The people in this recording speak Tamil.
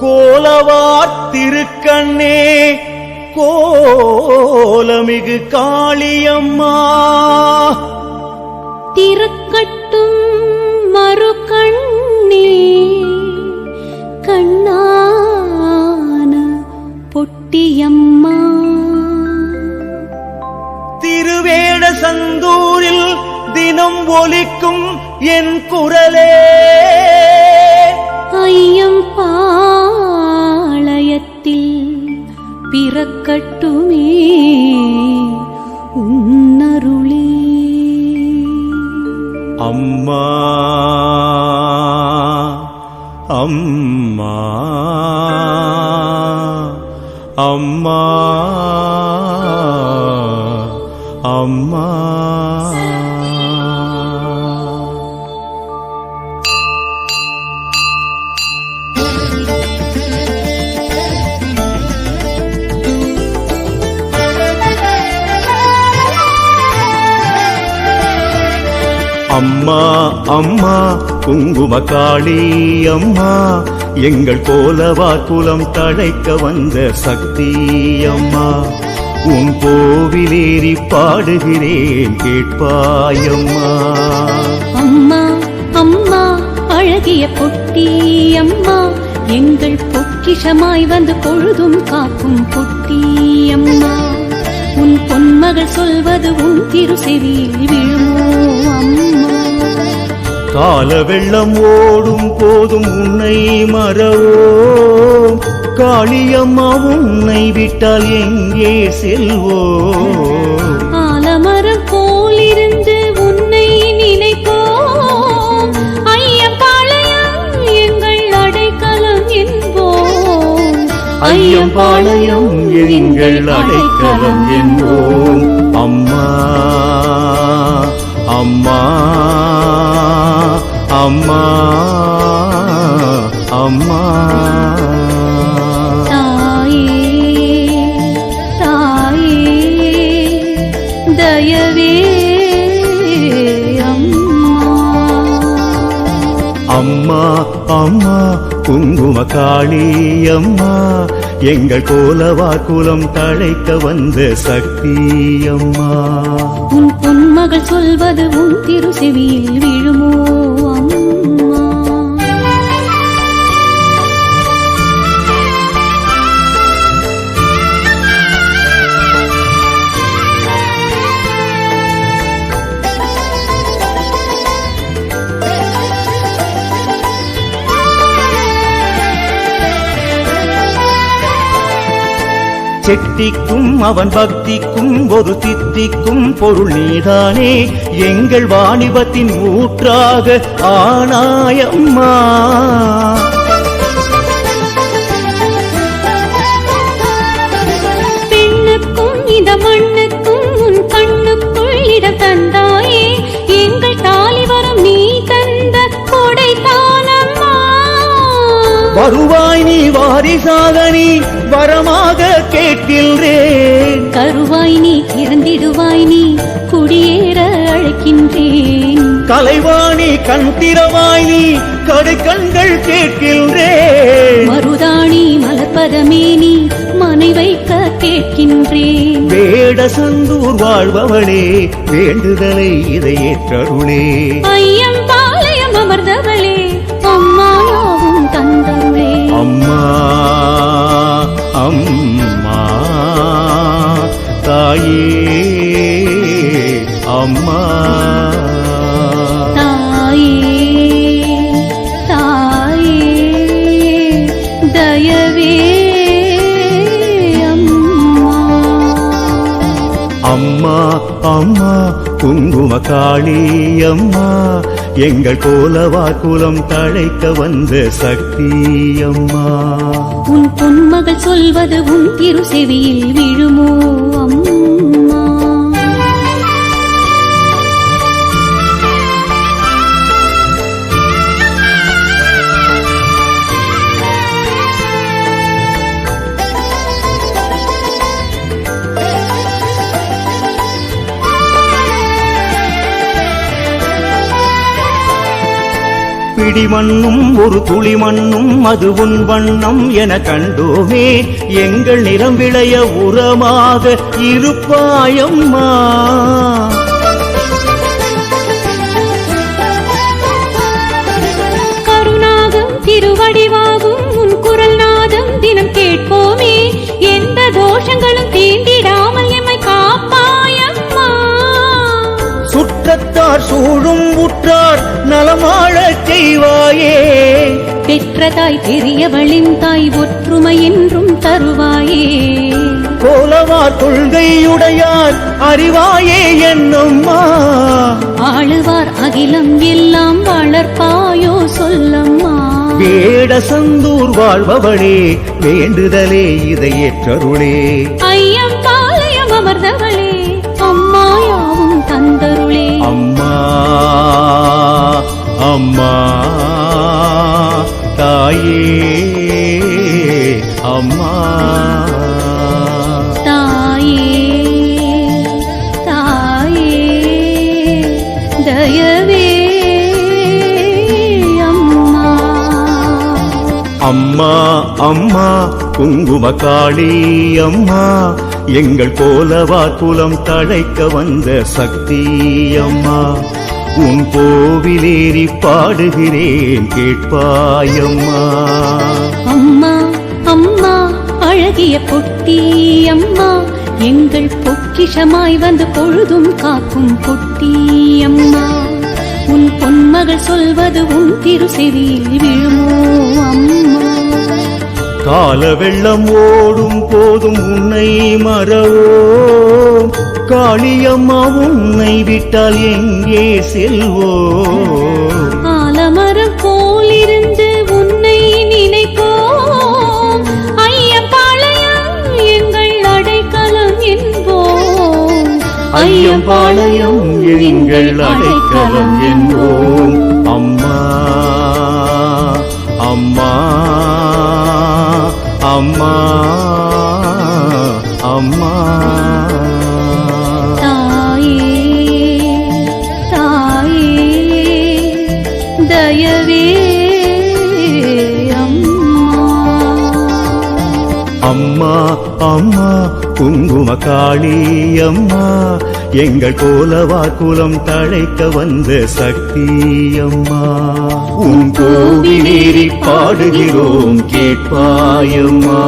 கோலவார் திருக்கண்ணே கோலமிகு காளியம்மா. திறக்கட்டும் மறு கண்ணே கண்ணான பொட்டியம்மா. திருவேட சந்தூரில் தினம் ஒலிக்கும் என் குரலே. ஐயம் பிறக்கட்டுமே உன்னருளே. அம்மா அம்மா அம்மா அம்மா. அம்மா அம்மா குங்கும காளி அம்மா. எங்கள் கோலவா குலம் தழைக்க வந்த சக்தி அம்மா. உன் கோவிலேறி பாடுகிறேன் கேட்பாயம்மா அம்மா அம்மா அழகிய பொட்டி அம்மா. எங்கள் பொக்கிஷமாய் வந்து பொழுதும் காக்கும் பொட்டி அம்மா. உன் பொன்மகள் சொல்வது உன் திருசெவியில் விழுமோ அம்மா. கால வெள்ளம் ஓடும் போதும் உன்னை மறவோம். காளியம்மா உன்னை விட்டால் எங்கே செல்வோம்? ஆலமரம் போலிருந்து உன்னை நினைப்போம். ஐயப்பாளையம் எங்கள் அடைக்கலம் என்போம். ஐயம்பாளையம் எங்கள் அடைக்கலம் என்போம். அம்மா அம்மா. அம்மா அம்மா. தாயே தாயே தயவே அம்மா. அம்மா அம்மா குங்கும காளி அம்மா. எங்கள் கோலவா குலம் தழைக்க வந்த சக்தி அம்மா. உன் பொன்மகள் சொல்வது உன் திரு செவியில் விழுமோ? செட்டிக்கும் அவன் பக்திக்கும் ஒரு தித்திக்கும் பொருள் நீதானே. எங்கள் வாணிபத்தின் ஊற்றாக ஆனாயம்மா. வருவாய் நீ வாரிசாக நீ வரமாக கேட்கின்றேன் கருவாய் நீ இறந்திடுவாய் நீ குடியேற அழைக்கின்றேன். கலைவாணி கண் திறவாய் நீ கடுக்கண்கள் கேட்கின்றேன் மருதாணி மலர்பதமே நீ மனை வைக்க கேட்கின்றேன் வேட சந்தூர் வாழ்பவளே வேண்டுதலை இதை ஏற்றருளே. ஐயம் பாளையம் அமர்ந்தவளே தாயே அம்மா தாயே தாயே தயவே அம்மா அம்மா அம்மா குங்கும காளி அம்மா எங்கள் கோலவா குலம் தழைக்க வந்த சக்தி அம்மா. உன் பொன்மகள் சொல்வது உன் திரு செவியில் விழுமோ அம்மா? பிடி மண்ணும் ஒரு துளி மண்ணும் அது உன் வண்ணம் என கண்டோமே. எங்கள் நிலம் விளைய உரமாக இருப்பாயம்மா. சுற்றத்தார் சூழும் உற்றார் நலமாழச் செய்வாயே. பெற்ற தாய் பெரியவளின் தாய் ஒற்றுமை என்றும் தருவாயே. கோலவார் கொள்கையுடையார் அறிவாயே என்னம்மா. ஆளுவார் அகிலம் எல்லாம் வளர்ப்பாயோ சொல்லம்மா. வேட சந்தூர் வாழ்பவளே வேண்டுதலே இதை ஏற்றருளே. ஐயம் பாளையம் அமர்ந்தவளே அம்மா அம்மா அம்மா குங்கும காளி அம்மா. எங்கள் கோலவா குலம் தழைக்க வந்த சக்தி அம்மா. உன் கோவிலேறி பாடுகிறேன் கேட்பாயம்மா அம்மா அம்மா அழகிய பொட்டி அம்மா. எங்கள் பொக்கிஷமாய் வந்து பொழுதும் காக்கும் பொட்டி அம்மா. உன் பொன்மகள் சொல்வது உன் திருசெவியில் விழுமோ அம்மா? கால வெள்ளம் ஓடும் போதும் உன்னை மறவோம். காளியம்மா உன்னை விட்டால் எங்கே செல்வோம்? ஐயம்பாளையம் எங்கள் அடைக்கலம் என்போம். அம்மா அம்மா அம்மா அம்மா. தாயே தாயே தயவே அம்மா. அம்மா அம்மா. குங்கும காளி அம்மா எங்கள் போலவா குலம் தழைக்க வந்த சக்தி அம்மா. உன் கோவிலேறி பாடுகிறோம் கேட்பாயம்மா